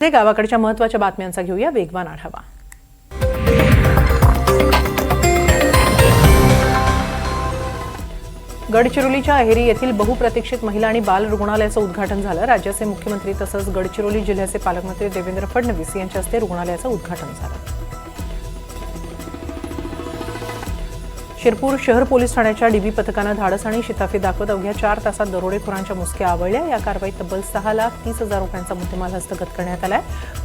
ते गावाकडच्या महत्त्वाच्या बातम्यांचा घेऊया. वेगवान आढावा. गडचिरोलीच्या अहेरी येथील बहुप्रतीक्षित महिला आणि बाल रुग्णालयाचं उद्घाटन झालं. राज्याचे मुख्यमंत्री तसंच गडचिरोली जिल्ह्याचे पालकमंत्री देवेंद्र फडणवीस यांच्या हस्ते रुग्णालयाचं उद्घाटन झालं. शिरपूर शहर पोलीस ठाण्याच्या डीबी पथकानं धाडस आणि शिताफी दाखवत अवघ्या चार तासात दरोडेखोरांच्या मुसक्या आवळल्या. या कारवाईत तब्बल सहा लाख तीस हजार रुपयांचा मुद्देमाल हस्तगत करण्यात आलाय.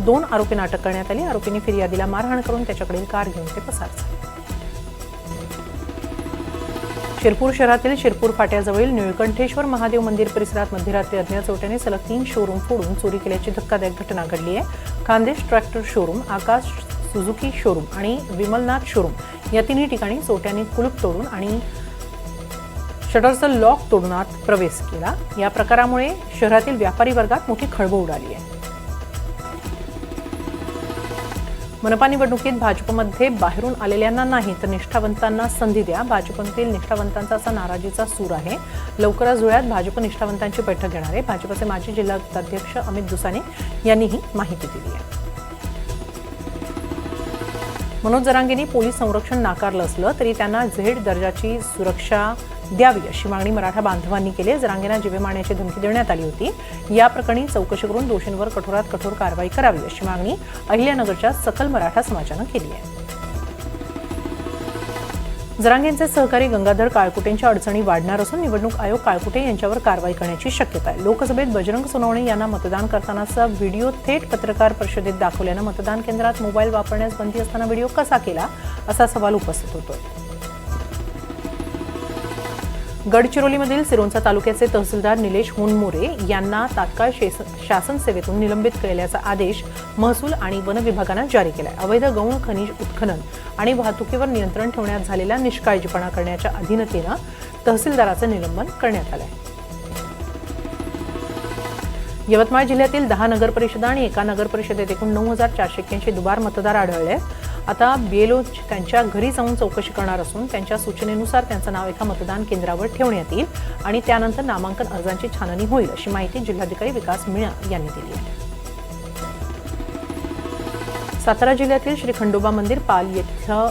दोन आरोपींना अटक करण्यात आली. आरोपींनी फिर्यादीला मारहाण करून त्याच्याकडील कार घेऊन ते पसार झाले. शिरपूर शहरातील शिरपूर फाट्याजवळील निळकंठेश्वर महादेव मंदिर परिसरात मध्यरात्री अज्ञात चोट्याने सलग तीन शोरूम फोडून चोरी केल्याची धक्कादायक घटना घडली आहे. Khandesh tractor showroom Akash Suzuki showroom आणि विमलनाथ शोरूम या तिन्ही ठिकाणी चोरट्यांनी कुलूप तोडून आणि शटरचं लॉक तोडून आत प्रवेश केला. या प्रकारामुळे शहरातील व्यापारी वर्गात मोठी खळबळ उडाली आहे. मनपा निवडणुकीत भाजपमध्ये बाहेरून आलेल्यांना नाही तर निष्ठावंतांना संधी द्या. भाजपमधील निष्ठावंतांचा असा नाराजीचा सूर आहे. लवकरच धुळ्यात भाजप निष्ठावंतांची बैठक घेणार आहे. भाजपचे माजी जिल्हाध्यक्ष अमित दुसाने यांनी ही माहिती दिली आहे. मनोज जरांगेंनी पोलीस संरक्षण नाकारलं असलं तरी त्यांना झेड दर्जाची सुरक्षा द्यावी अशी मागणी मराठा बांधवांनी केली आहे. जरांगेंना जीवे मारण्याची धमकी देण्यात आली होती या प्रकरणी चौकशी करून दोषींवर कठोरात कठोर कारवाई करावी अशी मागणी अहिल्यानगरच्या सकल मराठा समाजानं केली आहे जरांगेंचे सहकारी गंगाधर काळकुटेंच्या अडचणी वाढणार असून निवडणूक आयोग काळकुटे यांच्यावर कारवाई करण्याची शक्यता आहे. लोकसभेत बजरंग सोनवणे यांना मतदान करतानाचा व्हिडिओ थेट पत्रकार परिषदेत दाखवल्यानं मतदान केंद्रात मोबाईल वापरण्यास बंदी असताना व्हिडिओ कसा केला असा सवाल उपस्थित होतोय. गडचिरोलीमधील सिरोंचा तालुक्याचे तहसीलदार निलेश होनमोरे यांना तात्काळ शेस- शासन सेवेतून निलंबित केल्याचा आदेश महसूल आणि वन विभागानं जारी केला अवैध गौण खनिज उत्खनन आणि वाहतुकीवर नियंत्रण ठेवण्यात झालेल्या निष्काळजीपणा करण्याच्या अधीनतेनं तहसीलदाराचं निलंबन करण्यात आलं आहे यवतमाळ जिल्ह्यातील दहा नगरपरिषदा आणि एका नगरपरिषदेत एकूण नऊ हजार चारशे एक्क्याऐंशी दुबार मतदार आढळले. आता बीएलओ त्यांच्या घरी जाऊन चौकशी करणार असून त्यांच्या सूचनेनुसार त्यांचं नाव एका मतदान केंद्रावर ठेवण्यात येईल आणि त्यानंतर नामांकन अर्जांची छाननी होईल अशी माहिती जिल्हाधिकारी विकास मीणा यांनी दिली आहे. सातारा जिल्ह्यातील श्री खंडोबा मंदिर पाल येथं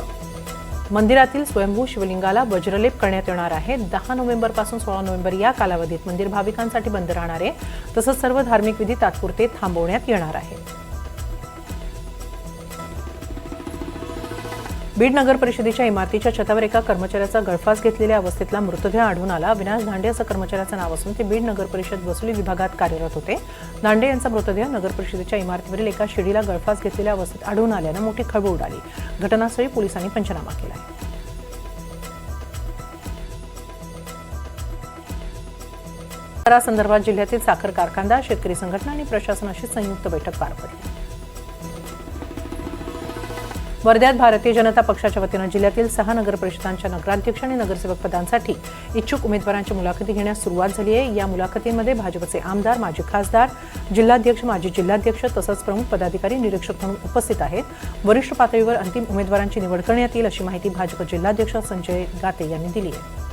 मंदिरातील स्वयंभू शिवलिंगाला वज्रलेप करण्यात येणार आहे. दहा नोव्हेंबरपासून सोळा नोव्हेंबर या कालावधीत मंदिर भाविकांसाठी बंद राहणार आहे. तसंच सर्व धार्मिक विधी तात्पुरते थांबवण्यात येणार आहे बीड नगर परिषदेच्या इमारतीच्या छतावर एका कर्मचाऱ्याचा गळफास घेतलेल्या अवस्थेतला मृतदेह आढळून आला. अविनाश दांडे असं कर्मचाऱ्याचं नाव असून ते बीड नगर परिषद वसुली विभागात कार्यरत होते. दांडे यांचा मृतदेह नगर परिषदेच्या इमारतीवरील एका शिडीला गळफास घेतलेल्या अवस्थेत आढळून आल्यानं मोठी खळबळ उडाली. घटनास्थळी पोलिसांनी पंचनामा केला. आहे संदर्भात जिल्ह्यातील साखर कारखानदार शेतकरी संघटना आणि प्रशासनाशी संयुक्त बैठक पार पडली. वर्ध्यात भारतीय जनता पक्षाच्या वतीनं जिल्ह्यातील सहा नगर परिषदांच्या नगराध्यक्ष आणि नगरसेवक पदांसाठी इच्छुक उमेदवारांची मुलाखती घेण्यास सुरुवात झाली आहे. या मुलाखतींमध्ये भाजपचे आमदार माजी खासदार जिल्हाध्यक्ष माजी जिल्हाध्यक्ष तसंच प्रमुख पदाधिकारी निरीक्षक म्हणून उपस्थित आहेत. वरिष्ठ पातळीवर अंतिम उमेदवारांची निवड करण्यात येईल अशी माहिती भाजप जिल्हाध्यक्ष संजय गाते यांनी दिली आहे.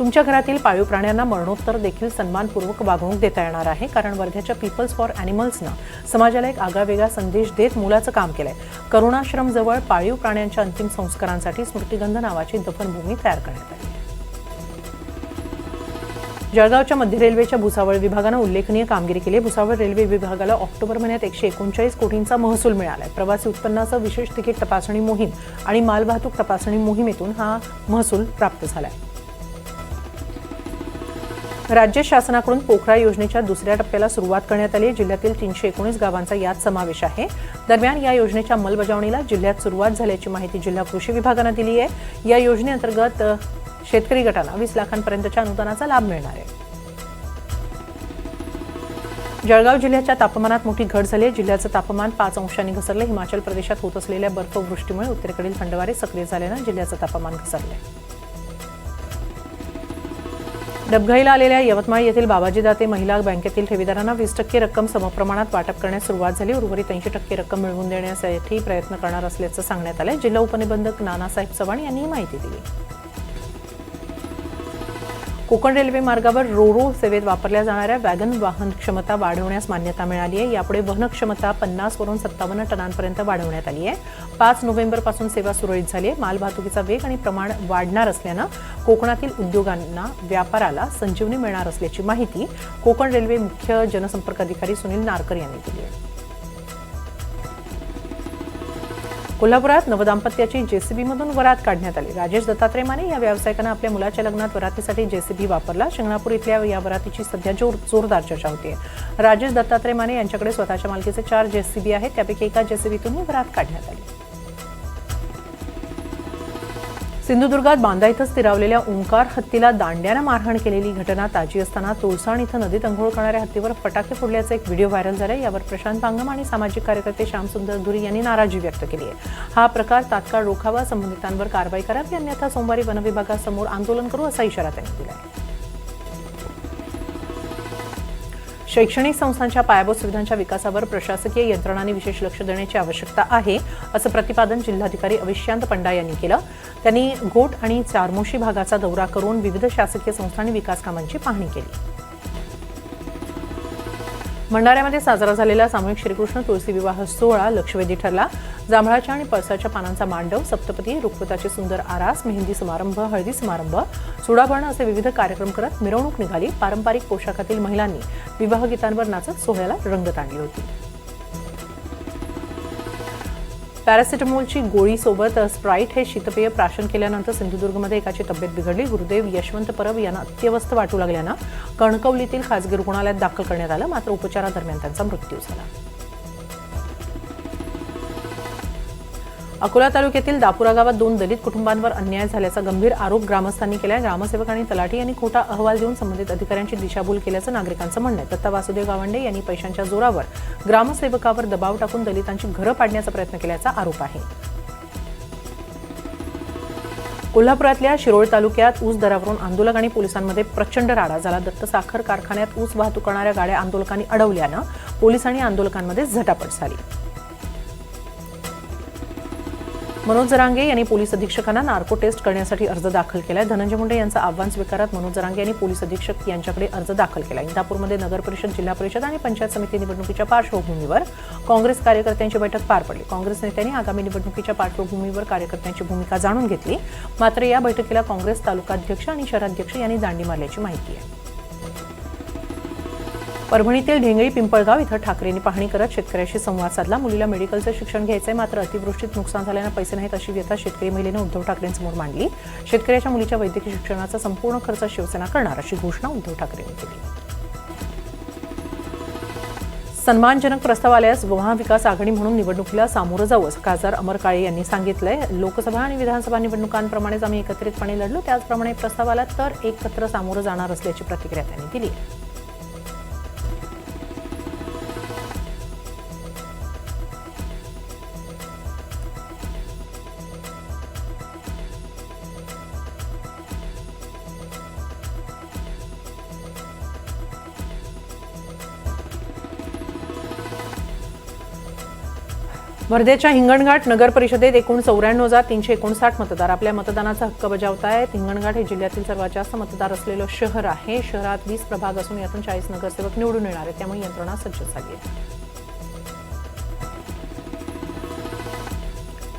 तुमच्या घरातील पाळीव प्राण्यांना मरणोत्तर देखील सन्मानपूर्वक वागणूक देता येणार आहे कारण वर्ध्याच्या पीपल्स फॉर अॅनिमल्सनं समाजाला एक आगावेगळा संदेश देत मुलाचं काम केलंय. करुणाश्रमजवळ पाळीव प्राण्यांच्या अंतिम संस्कारांसाठी स्मृतिगंध नावाची दफनभूमी तयार करण्यात आली. जळगावच्या मध्य रेल्वेच्या भुसावळ विभागानं उल्लेखनीय कामगिरी केली आहे. भुसावळ रेल्वे विभागाला ऑक्टोबर महिन्यात एकशे एकोणचाळीस कोटींचा महसूल मिळाला आहे प्रवासी उत्पन्नाचं विशेष तिकीट तपासणी मोहीम आणि मालवाहतूक तपासणी मोहिमेतून हा महसूल प्राप्त झाला आहे राज्य शासनाकडून पोखरा योजनेच्या दुसऱ्या टप्प्याला सुरुवात करण्यात आली जिल्ह्यातील तीनशे एकोणीस गावांचा यात समावेश आहे. दरम्यान या योजनेच्या अंमलबजावणीला जिल्ह्यात सुरुवात झाल्याची माहिती जिल्हा कृषी विभागानं दिली आहे. या योजनेअंतर्गत शेतकरी गटांना वीस लाखांपर्यंतच्या अनुदानाचा लाभ मिळणार आहे. जळगाव जिल्ह्याच्या तापमानात मोठी घट झाली आहे. जिल्ह्याचं तापमान पाच अंशांनी घसरलं. हिमाचल प्रदेशात होत असलेल्या बर्फवृष्टीमुळे उत्तरेकडील थंडवारे सक्रिय झाल्यानं जिल्ह्याचं तापमान घसरलं आहे डबघाईला आलेल्या यवतमाळ येथील बाबाजी दाते महिला बँकेतील ठेवीदारांना वीस टक्के रक्कम समप्रमाणात वाटप करण्यास सुरुवात झाली. उर्वरित ऐंशी टक्के रक्कम मिळवून देण्यासाठी प्रयत्न करणार असल्याचं सांगण्यात आलं जिल्हा उपनिबंधक नानासाहेब चव्हाण यांनी ही माहिती दिली. कोकण रेल्वे मार्गावर रोरो सेवेत वापरल्या जाणाऱ्या वॅगन वाहन क्षमता वाढवण्यास मान्यता मिळाली आहे. यापुढे वहन क्षमता पन्नासवरून सत्तावन्न टनांपर्यंत वाढवण्यात आली आहे. पाच नोव्हेंबरपासून सेवा सुरळीत झाली आहे. मालवाहतुकीचा वेग आणि प्रमाण वाढणार असल्यानं कोकणातील उद्योगांना व्यापाराला संजीवनी मिळणार असल्याची माहिती कोकण रेल्वे मुख्य जनसंपर्क अधिकारी सुनील नारकर यांनी दिली आहे. कोल्हापुरात नवदाम्पत्याची जेसीबीमधून वरात काढण्यात आली. राजेश दत्तात्रय माने या व्यावसायिकानं आपल्या मुलाच्या लग्नात वरातीसाठी जेसीबी वापरला. शिंगणापूर इथल्या या वरातीची सध्या जोर जोरदार चर्चा होती राजेश दत्तात्रय माने यांच्याकडे स्वतःच्या मालकीचे चार जेसीबी आहेत. त्यापैकी एका जेसीबीतून ही वरात काढण्यात आली. सिंधुदुर्गात बांदा इथं स्थिरावलेल्या ओंकार हत्तीला दांड्यानं मारहाण केलेली घटना ताजी असताना तुळसाण इथं नदीत अंघोळ करणाऱ्या हत्तीवर फटाके फोडल्याचा एक व्हिडिओ व्हायरल झाला यावर प्रशांत पांगम आणि सामाजिक कार्यकर्ते श्यामसुंदर धुरी यांनी नाराजी व्यक्त केली आहे. हा प्रकार तात्काळ रोखावा संबंधितांवर कारवाई करावी अन्यथा सोमवारी वनविभागासमोर आंदोलन करू असा इशारा त्यांनी दिला आहे शैक्षणिक संस्थांच्या पायाभूत सुविधांच्या विकासावर प्रशासकीय यंत्रणांनी विशेष लक्ष देण्याची आवश्यकता आहे असं प्रतिपादन जिल्हाधिकारी अविश्यांत पंडा यांनी केलं. त्यांनी घोट आणि चारमोशी भागाचा दौरा करून विविध शासकीय संस्थांनी विकास कामांची पाहणी केली. भंडाऱ्यामध्ये साजरा झालेला सामूहिक श्रीकृष्ण तुळशी विवाह सोहळा लक्षवेधी ठरला. जांभळाच्या आणि पळसाच्या पानांचा मांडव सप्तपती रुखवताचे सुंदर आरास मेहंदी समारंभ हळदी समारंभ सुडाभरण असे विविध कार्यक्रम करत मिरवणूक निघाली. पारंपरिक पोशाखातील महिलांनी विवाह गीतांवर नाचत सोहळ्याला रंगत आणली होती. पॅरासिटामोलची गोळी सोबत स्प्राईट हे शीतपेय प्राशन केल्यानंतर सिंधुदुर्गमध्ये एकाची तब्येत बिघडली. गुरुदेव यशवंत परब यांना अत्यवस्थ वाटू लागल्यानं कणकवलीतील खासगी रुग्णालयात दाखल करण्यात आलं. मात्र उपचारादरम्यान त्यांचा मृत्यू झाला. अकोला तालुक्यातील दापुरा गावात दोन दलित कुटुंबांवर अन्याय झाल्याचा गंभीर आरोप ग्रामस्थांनी केलाय. ग्रामसेवक आणि तलाठी यांनी खोटा अहवाल देऊन संबंधित अधिकाऱ्यांची दिशाभूल केल्याचं नागरिकांचं म्हणणं आहे. दत्ता वासुदेव गावंडे यांनी पैशांच्या जोरावर ग्रामसेवकावर दबाव टाकून दलितांची घरं पाडण्याचा प्रयत्न केल्याचा आरोप आहे. कोल्हापुरातल्या शिरोळ तालुक्यात ऊस दरावरून आंदोलक आणि पोलिसांमध्ये प्रचंड राडा झाला. दत्त साखर कारखान्यात ऊस वाहतूक करणाऱ्या गाड्या आंदोलकांनी अडवल्यानं पोलिसांनी आणि आंदोलकांमध्ये झटापट झाली. मनोज जरांगे यांनी पोलीस अधीक्षकांना नार्को टेस्ट करण्यासाठी अर्ज दाखल केलाय. धनंजय मुंडे यांचं आव्हान स्वीकारत मनोज जरांगे यांनी पोलीस अधीक्षक यांच्याकडे अर्ज दाखल केला इंदापूरमध्ये नगर परिषद जिल्हा परिषद आणि पंचायत समिती निवडणुकीच्या पार्श्वभूमीवर काँग्रेस कार्यकर्त्यांची बैठक पार पडली. काँग्रेस नेत्यांनी आगामी निवडणुकीच्या पार्श्वभूमीवर कार्यकर्त्यांची भूमिका जाणून घेतली. मात्र या बैठकीला काँग्रेस तालुकाध्यक्ष आणि शहराध्यक्ष यांनी दांडी मारल्याची माहिती आहे. परभणीतील ढेंगळी पिंपळगाव इथं ठाकरेंनी पाहणी करत शेतकऱ्याशी संवाद साधला. मुलीला मेडिकलचं शिक्षण घ्यायचंय मात्र अतिवृष्टीत नुकसान झाल्यानं पैसे नाहीत अशी व्यथा शेतकरी महिलेनं उद्धव ठाकरेंसमोर मांडली. शेतकऱ्याच्या मुलीच्या वैद्यकीय शिक्षणाचा संपूर्ण खर्च शिवसेना करणार अशी घोषणा उद्धव ठाकरेंनी केली. सन्मानजनक प्रस्ताव आल्यास महाविकास आघाडी म्हणून निवडणुकीला सामोरं जाऊ असं खासदार अमर काळे यांनी सांगितलंय. लोकसभा आणि विधानसभा निवडणुकांप्रमाणेच आम्ही एकत्रितपणे लढलो त्याचप्रमाणे प्रस्ताव आला तर एकत्र सामोरं जाणार असल्याची प्रतिक्रिया त्यांनी दिली वर्धेच्या हिंगणघाट नगर परिषदेत एकूण चौऱ्याण्णव हजार तीनशे एकोणसाठ मतदार आपल्या मतदानाचा हक्क बजावतायत. हिंगणघाट हे जिल्ह्यातील सर्वात जास्त मतदार असलेलं शहर आहे. शहरात वीस प्रभाग असून यातून चाळीस नगरसेवक निवडून येणार आहेत. त्यामुळे यंत्रणा सज्ज झाली आहे.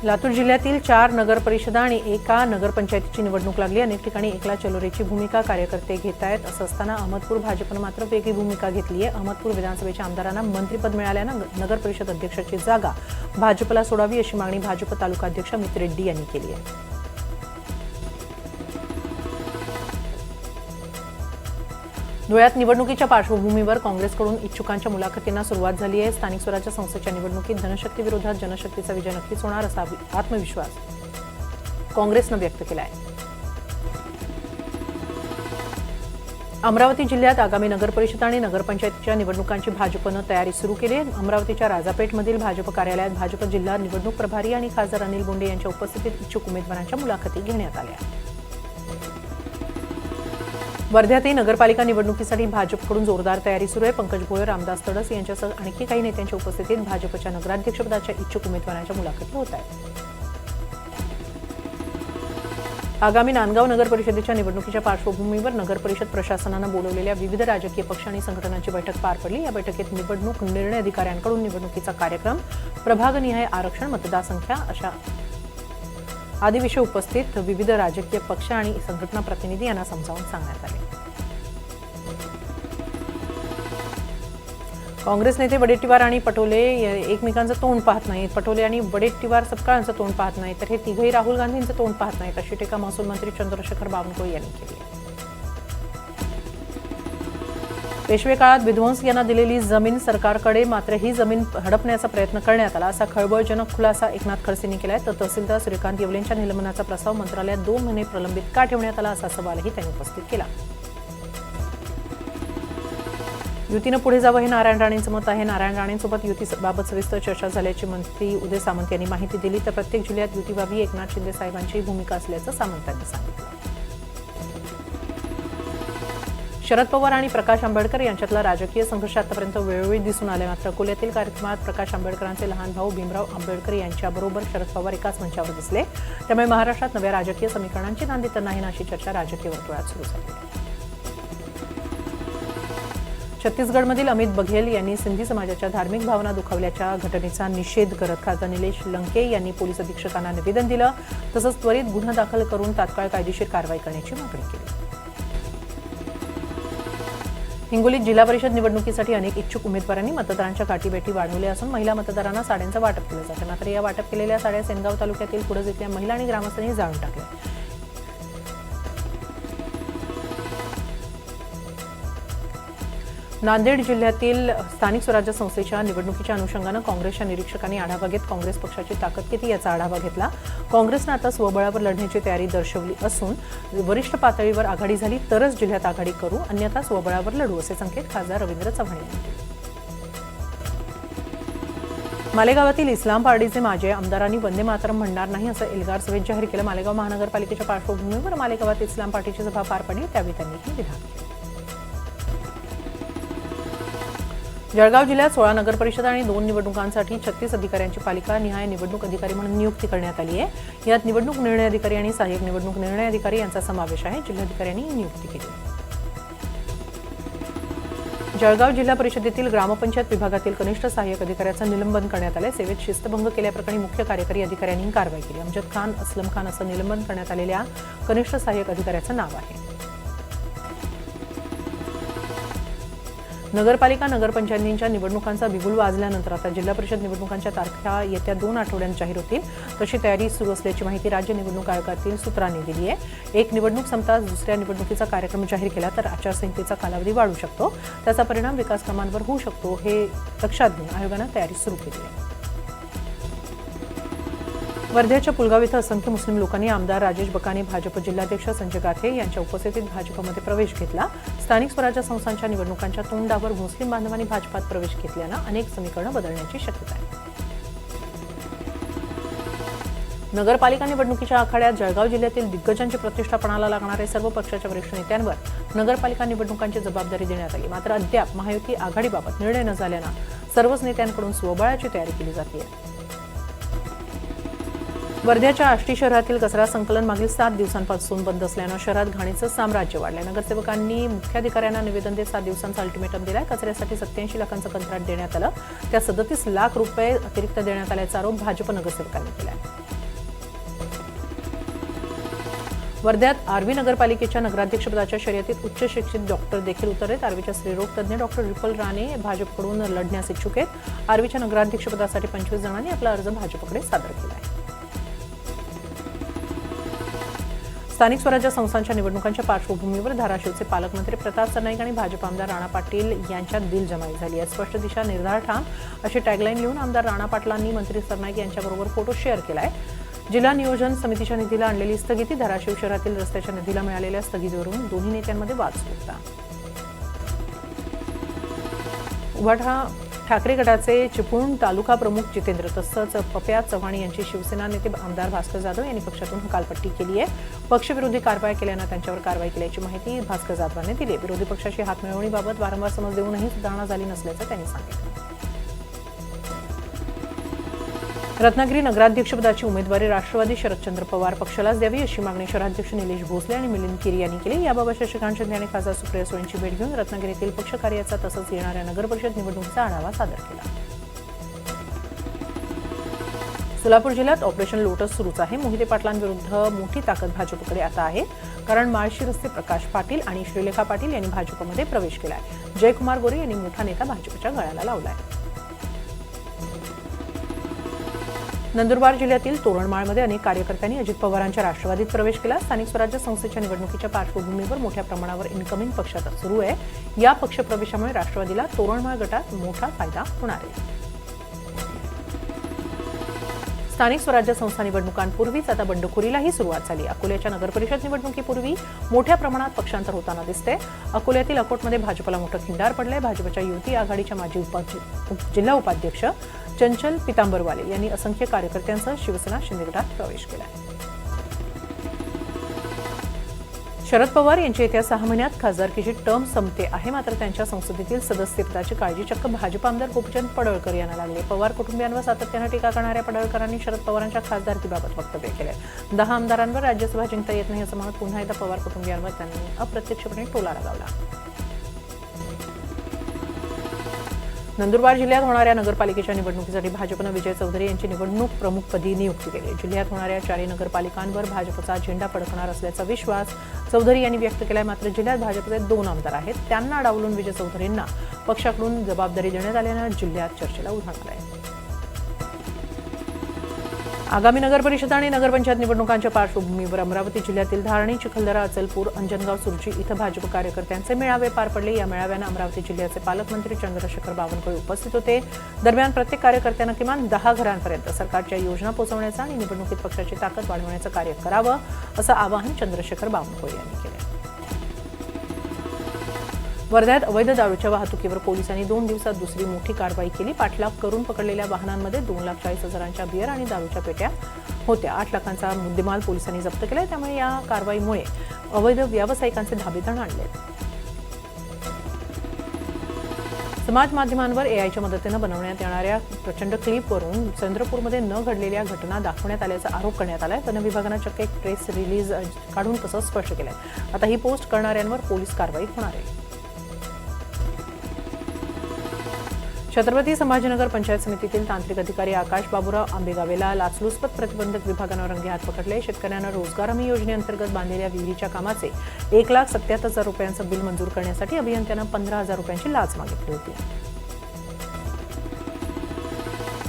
लातूर जिल्ह्यातील चार नगर परिषदा आणि एका नगरपंचायतीची निवडणूक लागली. अनेक ठिकाणी एकला चलोरेची भूमिका कार्यकर्ते घेत आहेत असं असताना अहमदपूर भाजपनं मात्र वेगळी भूमिका घेतली आहे अहमदपूर विधानसभेच्या आमदारांना मंत्रिपद मिळाल्यानं नगर परिषद अध्यक्षाची जागा भाजपला सोडावी अशी मागणी भाजप तालुकाध्यक्ष अमित रेड्डी यांनी केली आहे. धुळ्यात निवडणुकीच्या पार्श्वभूमीवर काँग्रेसकडून इच्छुकांच्या मुलाखतींना सुरुवात झाली आहे. स्थानिक स्वराज्य संस्थेच्या निवडणुकीत धनशक्ती विरोधात जनशक्तीचा विजय नक्कीच होणार असा आत्मविश्वास काँग्रेसनं व्यक्त केला आहे अमरावती जिल्ह्यात आगामी नगरपरिषद आणि नगरपंचायतीच्या निवडणुकांची भाजपनं तयारी सुरू केली आहे. अमरावतीच्या राजापेठमधील भाजप कार्यालयात भाजप जिल्हा निवडणूक प्रभारी आणि खासदार अनिल बोंडे यांच्या उपस्थितीत इच्छुक उमेदवारांच्या मुलाखती घेण्यात आल्या. वर्ध्यातही नगरपालिका निवडणुकीसाठी भाजपकडून जोरदार तयारी सुरू आहे. पंकज भोयर रामदास तडस यांच्यासह आणखी काही नेत्यांच्या उपस्थितीत भाजपच्या नगराध्यक्षपदाच्या इच्छुक उमेदवारांच्या मुलाखती होत आहेत. आगामी नांदगाव नगर परिषदेच्या निवडणुकीच्या पार्श्वभूमीवर नगर परिषद प्रशासनानं बोलवलेल्या विविध राजकीय पक्ष आणि संघटनांची बैठक पार पडली. या बैठकीत निवडणूक निर्णय अधिकाऱ्यांकडून निवडणुकीचा कार्यक्रम प्रभागनिहाय आरक्षण मतदारसंख्या अशा आदी विषय उपस्थित विविध राजकीय पक्ष आणि संघटना प्रतिनिधी यांना समजावून सांगण्यात आले. काँग्रेस नेते वडेट्टीवार आणि पटोले एकमेकांचं तोंड पाहत नाहीत. पटोले आणि वडेट्टीवार सपकाळांचं तोंड पाहत नाहीत. तर हे तिघही राहुल गांधींचं तोंड पाहत नाहीत अशी टीका महसूल मंत्री चंद्रशेखर बावनकुळे यांनी केली आहे. पेशवे काळात विध्वंस यांना दिलेली जमीन सरकारकडे मात्र ही जमीन हडपण्याचा प्रयत्न करण्यात आला. असा खळबळजनक खुलासा एकनाथ खडसेंनी केलाय. तर तहसीलदार श्रीकांत येवलेंच्या निलंबनाचा प्रस्ताव मंत्रालयात दोन महिने प्रलंबित का ठेवण्यात आला असा सवालही त्यांनी उपस्थित केला. युतीनं पुढे जावं हे नारायण राणेंचं मत आहे. नारायण राणेंसोबत युतीबाबत सविस्तर चर्चा झाल्याची मंत्री उदय सामंत यांनी माहिती दिली. तर प्रत्येक जिल्ह्यात युती एकनाथ शिंदे साहेबांची भूमिका असल्याचं सामंतांनी सांगितलं. शरद पवार आणि प्रकाश आंबेडकर यांच्यातला राजकीय संघर्ष आतापर्यंत वेळोवेळी दिसून आले मात्र अकोल्यातील कार्यक्रमात प्रकाश आंबेडकरांचे लहान भाऊ भीमराव आंबेडकर यांच्याबरोबर शरद पवार एकाच मंचावर दिसले. त्यामुळे महाराष्ट्रात नव्या राजकीय समीकरणांची नांदी तर नाही अशी चर्चा राजकीय वर्तुळात सुरू झाली. छत्तीसगडमधील अमित बघेल यांनी सिंधी समाजाच्या धार्मिक भावना दुखावल्याच्या घटनेचा निषेध करत खासदार निलेश लंके यांनी पोलीस अधीक्षकांना निवेदन दिलं. तसंच त्वरित गुन्हा दाखल करून तात्काळ कायदेशीर कारवाई करण्याची मागणी केली. हिंगोलीत जिल्हा परिषद निवडणुकीसाठी अनेक इच्छुक उमेदवारांनी मतदारांच्या गाठीभेटी वाढवल्या असून महिला मतदारांना साड्यांचं वाटप केलं जातं. मात्र या वाटप केलेल्या साड्या सेनगाव तालुक्यातील पुढे इथल्या महिला आणि ग्रामस्थांनी जाळून टाकल्या. नांदेड जिल्ह्यातील स्थानिक स्वराज्य संस्थेच्या निवडणुकीच्या अनुषंगानं काँग्रेसच्या निरीक्षकांनी आढावा घेत काँग्रेस पक्षाची ताकद किती याचा आढावा घेतला. काँग्रेसनं आता स्वबळावर लढण्याची तयारी दर्शवली असून वरिष्ठ पातळीवर आघाडी झाली तरच जिल्ह्यात आघाडी करू अन्यथा स्वबळावर लढू असे संकेत खासदार रवींद्र चव्हाण यांनी दिले. मालेगावातील इस्लाम पार्टीचे माजी आमदारांनी वंदे मातरम म्हणणार नाही असं एल्गार सभेत जाहीर केलं. मालेगाव महानगरपालिकेच्या पार्श्वभूमीवर मालेगावात इस्लाम पार्टीची सभा पार पडली त्यावेळी त्यांनी हे विधान केलं. जळगाव जिल्ह्यात सोळा नगर परिषद आणि दोन निवडणुकांसाठी छत्तीस अधिकाऱ्यांची पालिका निहाय निवडणूक अधिकारी म्हणून नियुक्ती करण्यात आली आहे. यात निवडणूक निर्णय अधिकारी आणि सहाय्यक निवडणूक निर्णय अधिकारी यांचा समावेश आहे. जिल्हाधिकाऱ्यांनी ही नियुक्ती केली. जळगाव जिल्हा परिषदेतील ग्रामपंचायत विभागातील कनिष्ठ सहाय्यक अधिकाऱ्याचं निलंबन करण्यात आलं सेवेत शिस्तभंग केल्याप्रकरणी मुख्य कार्यकारी अधिकाऱ्यांनी कारवाई केली. अमजद खान असलम खान असं निलंबन करण्यात आलेल्या कनिष्ठ सहाय्यक अधिकाऱ्याचं नाव आहे. नगरपालिका नगरपंचायतींच्या निवडणुकांचा बिगुल वाजल्यानंतर आता जिल्हा परिषद निवडणुकांच्या तारखा येत्या दोन आठवड्यांत जाहीर होतील. तशी तयारी सुरू असल्याची माहिती राज्य निवडणूक आयोगातील सूत्रांनी दिली आहे. एक निवडणूक संपताच दुसऱ्या निवडणुकीचा कार्यक्रम जाहीर केला तर आचारसंहितेचा कालावधी वाढू शकतो. त्याचा परिणाम विकास कामांवर होऊ शकतो हे लक्षात घेऊन आयोगानं तयारी सुरू केली आहे. वर्ध्याच्या पुलगाव इथं असंख्य मुस्लिम लोकांनी आमदार राजेश बकाने भाजप जिल्हाध्यक्ष संजय गाठे यांच्या उपस्थितीत भाजपमध्ये प्रवेश घेतला. स्थानिक स्वराज्य संस्थांच्या निवडणुकांच्या तोंडावर मुस्लिम बांधवांनी भाजपात प्रवेश घेतल्यानं अनेक समीकरणं बदलण्याची शक्यता आहे. नगरपालिका निवडणुकीच्या आखाड्यात जळगाव जिल्ह्यातील दिग्गजांची प्रतिष्ठापणाला लागणारे सर्व पक्षाच्या वरिष्ठ नेत्यांवर नगरपालिका निवडणुकांची जबाबदारी देण्यात आली. मात्र अद्याप महायुती आघाडीबाबत निर्णय न झाल्यानं सर्वच नेत्यांकडून स्वबळाची तयारी केली जाते वर्ध्याच्या आष्टी शहरातील कचरा संकलन मागील सात दिवसांपासून बंद असल्यानं शहरात घाणीचं साम्राज्य वाढलंय. नगरसेवकांनी मुख्याधिकाऱ्यांना निवेदन देत सात दिवसांचा अल्टिमेटम दिलाय. कचऱ्यासाठी सत्याऐंशी लाखांचं कंत्राट देण्यात आलं. त्या सदतीस लाख रुपये अतिरिक्त देण्यात आल्याचा आरोप भाजप नगरसेवकांनी केलाय. वर्ध्यात आर्वी नगरपालिकेच्या नगराध्यक्षपदाच्या शर्यतीत उच्च शिक्षित डॉक्टर देखील उतरलेत. आर्वीच्या स्त्रीरोग तज्ज्ञ डॉक्टर रिपल राणे भाजपकडून लढण्यास इच्छुक आहेत. आर्वीच्या नगराध्यक्षपदासाठी पंचवीस जणांनी आपला अर्ज भाजपकडे सादर केला आहे स्थानिक स्वराज्य संस्थांच्या निवडणुकांच्या पार्श्वभूमीवर धाराशिवचे पालकमंत्री प्रताप सरनाईक आणि भाजप आमदार राणा पाटील यांच्यात दिलजमाई झाली आहे. स्पष्ट दिशा निर्धार ठाम अशी टॅगलाईन लिहून आमदार राणा पाटलांनी मंत्री सरनाईक यांच्याबरोबर फोटो शेअर केला आहे जिल्हा नियोजन समितीच्या निधीला आणलेली स्थगिती धाराशिव शहरातील रस्त्याच्या निधीला मिळालेल्या स्थगितीवरून दोन्ही नेत्यांमध्ये वाद सुटला. उभाठा ठाकरे गटाचे चिपळूण तालुका प्रमुख जितेंद्र तसंच पप्या चव्हाण यांची शिवसेना नेते आमदार भास्कर जाधव यांनी पक्षातून हकालपट्टी केली आहे. पक्षविरोधी कारवाई केल्यानं त्यांच्यावर कारवाई केल्याची माहिती भास्कर जाधवांनी दिली विरोधी पक्षाशी हातमिळवणीबाबत वारंवार समज देऊनही सुधारणा झाली नसल्याचं त्यांनी सांगितलं. रत्नागिरी नगराध्यक्षपदाची उमेदवारी राष्ट्रवादी शरदचंद्र पवार पक्षालाच द्यावी अशी मागणी शहराध्यक्ष निलेश भोसले आणि मिलिंद किरी यांनी केली. याबाबत शशिकांत शिंदे आणि खासदार सुप्रिया सुळेंची भेट घेऊन रत्नागिरीतील पक्ष कार्याचा तसंच येणाऱ्या नगरपरिषद निवडणुकीचा आढावा सादर केला. सोलापूर जिल्ह्यात ऑपरेशन लोटस सुरूच आहे. मोहिते पाटलांविरुद्ध मोठी ताकद भाजपकडे आता आहे. कारण माळशी रस्ते प्रकाश पाटील आणि श्रीलेखा पाटील यांनी भाजपमध्ये प्रवेश केला आहे जयकुमार गोरे यांनी मोठा नेता भाजपच्या गळ्याला लावलाय. नंदुरबार जिल्ह्यातील तोरणमाळमध्ये अनेक कार्यकर्त्यांनी अजित पवारांच्या राष्ट्रवादीत प्रवेश केला. स्थानिक स्वराज्य संस्थेच्या निवडणुकीच्या पार्श्वभूमीवर मोठ्या प्रमाणावर इन्कमिंग पक्षात सुरू आहे. या पक्षप्रवेशामुळे राष्ट्रवादीला तोरणमाळ गटात मोठा फायदा होणार आहे. स्थानिक स्वराज्य संस्था निवडणुकांपूर्वीच आता बंडखोरीलाही सुरुवात झाली. अकोल्याच्या नगरपरिषद निवडणुकीपूर्वी मोठ्या प्रमाणात पक्षांतर होताना दिसते. अकोल्यातील अकोटमध्ये भाजपला मोठं खिंडार पडलंय. भाजपच्या युती आघाडीच्या माजी उपाध्य- जिल्हा उपाध्यक्ष चंचल पितांबरवाले यांनी असंख्य कार्यकर्त्यांसह शिवसेना शिंदेगडात प्रवेश केला. शरद पवार यांची येत्या सहा महिन्यात खासदारकीची टर्म संपते आहे. मात्र त्यांच्या संसदेतील सदस्यत्वाची काळजी चक्क भाजप आमदार गोपीचंद पडळकर यांना लागले पवार कुटुंबियांवर सातत्यानं टीका करणाऱ्या पडळकरांनी शरद पवारांच्या खासदारकीबाबत वक्तव्य केलं दहा आमदारांवर राज्यसभा जिंकता येत नाही असं म्हणत पुन्हा एकदा पवार कुटुंबियांवर त्यांनी अप्रत्यक्षपणे टोला लगावला. नंदुरबार जिल्ह्यात होणाऱ्या नगरपालिकेच्या निवडणुकीसाठी भाजपनं विजय चौधरी यांची निवडणूक प्रमुखपदी नियुक्ती केली. जिल्ह्यात होणाऱ्या चारही नगरपालिकांवर भाजपचा झेंडा फडकणार असल्याचा विश्वास चौधरी यांनी व्यक्त केलाय. मात्र जिल्ह्यात भाजपचे दोन आमदार आहेत. त्यांना डावलून विजय चौधरींना पक्षाकडून जबाबदारी देण्यात आल्यानं जिल्ह्यात चर्चेला उधाण आहे आगामी नगरपरिषद आणि नगरपंचायत निवडणुकांच्या पार्श्वभूमीवर अमरावती जिल्ह्यातील धारणी चिखलदरा अचलपूर अंजनगाव सुरजी इथं भाजप कार्यकर्त्यांचे मेळावे पार पडले. या मेळाव्यानं अमरावती जिल्ह्याचे पालकमंत्री चंद्रशेखर बावनकुळे उपस्थित होते. दरम्यान प्रत्येक कार्यकर्त्यांना किमान दहा घरांपर्यंत सरकारच्या योजना पोहोचवण्याचं आणि निवडणुकीत पक्षाची ताकद वाढवण्याचं कार्य करावं असं आवाहन चंद्रशेखर बावनकुळे यांनी केलं वर्ध्यात अवैध दारूच्या वाहतुकीवर पोलिसांनी दोन दिवसात दुसरी मोठी कारवाई केली. पाठलाग करून पकडलेल्या वाहनांमध्ये दोन लाख चाळीस हजारांच्या बियर आणि दारूच्या पेट्या होत्या. आठ लाखांचा मुद्देमाल पोलिसांनी जप्त केला त्यामुळे या कारवाईमुळे अवैध व्यावसायिकांचे धाबेतण आणले. समाज माध्यमांवर एआयच्या मदतीनं बनवण्यात येणाऱ्या प्रचंड क्लिपवरून चंद्रपूरमध्ये न घडलेल्या घटना दाखवण्यात आल्याचा आरोप करण्यात आलाय. वन विभागानं चक्क एक प्रेस रिलीज काढून तसं स्पष्ट केलंय. आता ही पोस्ट करणाऱ्यांवर पोलीस कारवाई होणार आहे. छत्रपती संभाजीनगर पंचायत समितीतील तांत्रिक अधिकारी आकाश बाबुराव आंबेगावेला लाचलुचपत प्रतिबंधक विभागानं रंगेहात पकडले. शेतकऱ्यांना रोजगार हमी योजनेअंतर्गत बांधलेल्या विहिरीच्या कामाचे एक लाख सत्याहत्तर हजार रुपयांचं बिल मंजूर करण्यासाठी अभियंत्यानं पंधरा हजार रुपयांची लाच मागितली होती.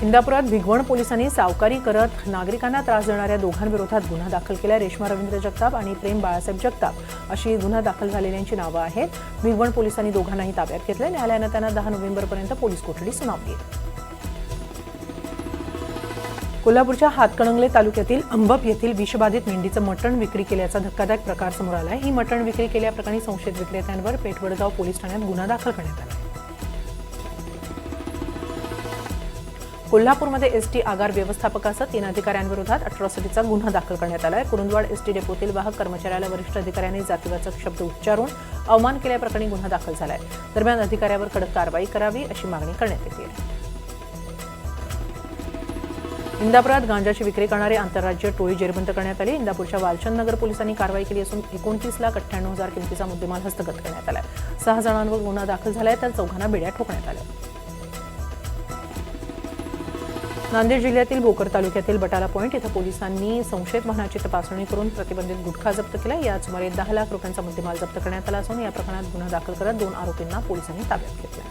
इंदापुरात भिगवण पोलिसांनी सावकारी करत नागरिकांना त्रास देणाऱ्या दोघांविरोधात गुन्हा दाखल केला रेश्मा रवींद्र जगताप आणि प्रेम बाळासाहेब जगताप अशी गुन्हा दाखल झालेल्यांची नावं आहेत. भिगवण पोलिसांनी दोघांनाही ताब्यात घेतले न्यायालयानं त्यांना दहा नोव्हेंबरपर्यंत पोलीस कोठडी सुनावली कोल्हापूरच्या हातकणंगले तालुक्यातील अंबप येथील विषबाधित मेंढीचं मटण विक्री केल्याचा धक्कादायक प्रकार समोर आलाय. ही मटण विक्री केल्याप्रकरणी संशयित विक्रेत्यांवर पेठवडगाव पोलीस ठाण्यात गुन्हा दाखल करण्यात आला कोल्हापूरमध्ये एसटी आगार व्यवस्थापकासह तीन अधिकाऱ्यांविरोधात अट्रॉसिटीचा गुन्हा दाखल करण्यात आला आहे कुरुंदवाड एसटी डेपोतील वाहक कर्मचाऱ्याला वरिष्ठ अधिकाऱ्यांनी जातीवाचक शब्द उच्चारून अवमान केल्याप्रकरणी गुन्हा दाखल झाला आहे दरम्यान अधिकाऱ्यावर कडक कारवाई करावी अशी मागणी करण्यात येते. आहे इंदापुरात गांजाची विक्री करणारी आंतरराज्य टोळी जेरबंद करण्यात आली. इंदापूरच्या वालचंद नगर पोलिसांनी कारवाई केली असून एकोणतीस लाख अठ्ठ्याण्णव हजार किमतीचा मुद्देमाल हस्तगत करण्यात आला सहा जणांवर गुन्हा दाखल झालाय. तर चौघांना बेड्या ठोकण्यात आल्या. नांदेड जिल्ह्यातील भोकर तालुक्यातील बटाला पॉईंट इथं पोलिसांनी संशयित वाहनाची तपासणी करून प्रतिबंधित गुटखा जप्त केला. यात सुमारे दहा लाख रुपयांचा मुद्देमाल जप्त करण्यात आला असून या प्रकरणात गुन्हा दाखल करत दोन आरोपींना पोलिसांनी ताब्यात घेतला